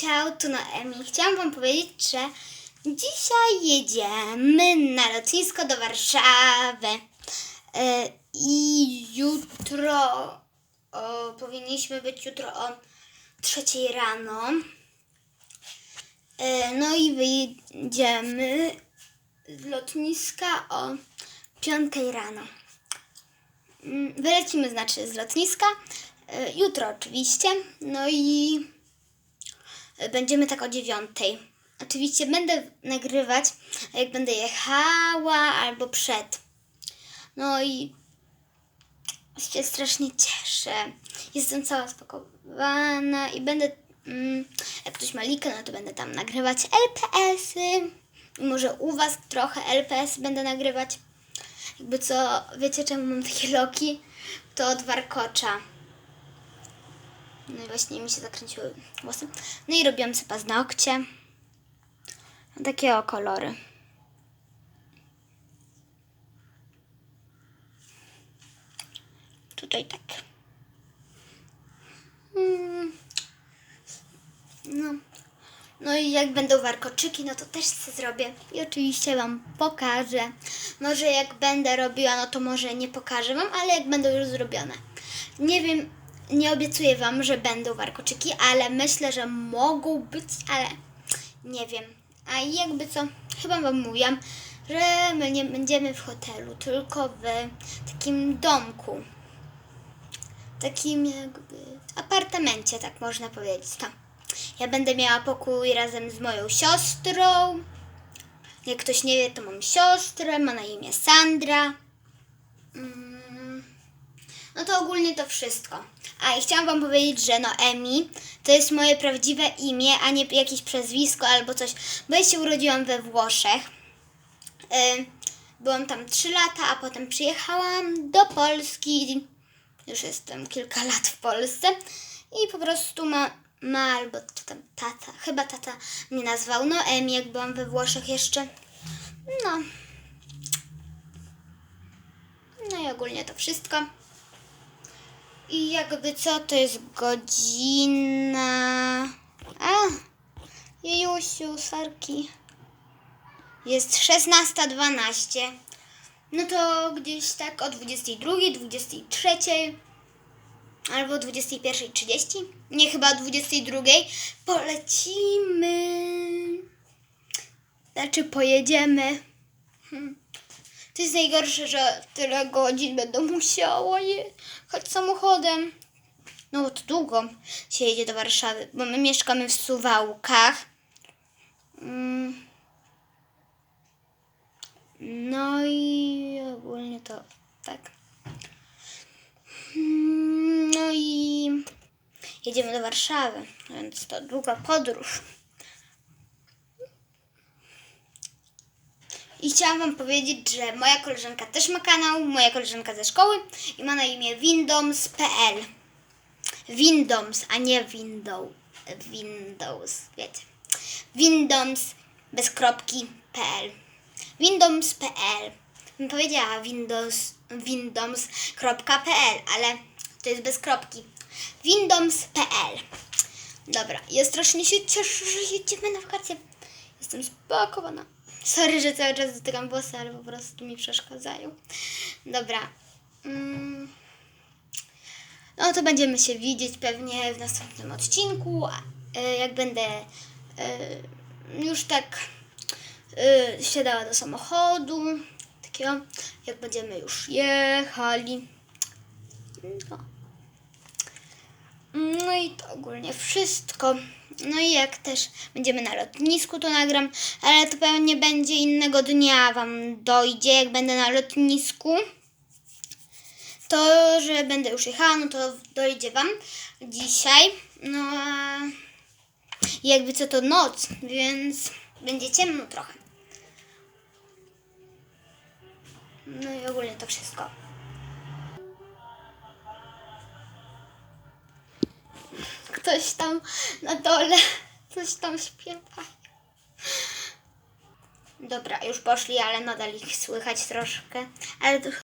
Ciao, tu Noemi. Chciałam Wam powiedzieć, że dzisiaj jedziemy na lotnisko do Warszawy. E, I jutro o, powinniśmy być jutro o trzeciej rano. E, No i wyjdziemy z lotniska o piątej rano. Mm, Wylecimy znaczy z lotniska. e, Jutro oczywiście. No i będziemy tak o dziewiątej. Oczywiście będę nagrywać, jak będę jechała albo przed. No i się strasznie cieszę. Jestem cała spakowana i będę, mm, jak ktoś ma likę, no to będę tam nagrywać LPS-y. Może u Was trochę LPS będę nagrywać. Jakby co, wiecie czemu mam takie loki? To od warkocza. No i właśnie mi się zakręciły włosy. No i robiłam sobie paznokcie. Takie o kolory. Tutaj tak. Mm. No. No i jak będą warkoczyki, no to też sobie zrobię. I oczywiście Wam pokażę. Może jak będę robiła, no to może nie pokażę Wam, ale jak będą już zrobione. Nie wiem, nie obiecuję Wam, że będą warkoczyki, ale myślę, że mogą być, ale nie wiem. A jakby co, chyba Wam mówiłam, że my nie będziemy w hotelu, tylko w takim domku. Takim jakby apartamencie, tak można powiedzieć. Tam. Ja będę miała pokój razem z moją siostrą. Jak ktoś nie wie, to mam siostrę, ma na imię Sandra. Mm. No to ogólnie to wszystko. A i chciałam Wam powiedzieć, że Noemi to jest moje prawdziwe imię, a nie jakieś przezwisko albo coś, bo ja się urodziłam we Włoszech. Y, Byłam tam 3 lata, a potem przyjechałam do Polski. Już jestem kilka lat w Polsce i po prostu ma, ma albo czy tam tata, chyba tata mnie nazwał Noemi, jak byłam we Włoszech jeszcze. No. No i ogólnie to wszystko. I jakby co, to jest godzina... A, Jejusiu, sarki. Jest 16.12. No to gdzieś tak o 22, 23 albo 21.30. Nie, chyba o 22 polecimy. Znaczy pojedziemy. Hmm. To jest najgorsze, że tyle godzin będę musiała jechać samochodem. No to długo się jedzie do Warszawy, bo my mieszkamy w Suwałkach. Mm. No i ogólnie to tak. Mm, No i jedziemy do Warszawy, więc to długa podróż. I chciałam Wam powiedzieć, że moja koleżanka też ma kanał, moja koleżanka ze szkoły i ma na imię Windows.pl. Windows, a nie Windows. Windows, wiecie. Windows bez kropki.pl. Windows.pl. Bym powiedziała Windows, Windows.pl, ale to jest bez kropki. Windows.pl. Dobra, ja strasznie się cieszę, że jedziemy na wakacje. Jestem spakowana. Sorry, że cały czas dotykam włosy, ale po prostu mi przeszkadzają. Dobra. Mm. No to będziemy się widzieć pewnie w następnym odcinku. e, Jak będę e, już tak e, siadała do samochodu. Takiego, jak będziemy już jechali. No. No i to ogólnie wszystko. No i jak też będziemy na lotnisku, to nagram, ale to pewnie będzie innego dnia Wam dojdzie, jak będę na lotnisku. To, że będę już jechała, no to dojdzie Wam dzisiaj. No a jakby co to noc, więc będzie ciemno trochę. No i ogólnie to wszystko. Ktoś tam na dole coś tam śpiewa. Dobra, już poszli, ale nadal ich słychać troszkę. Ale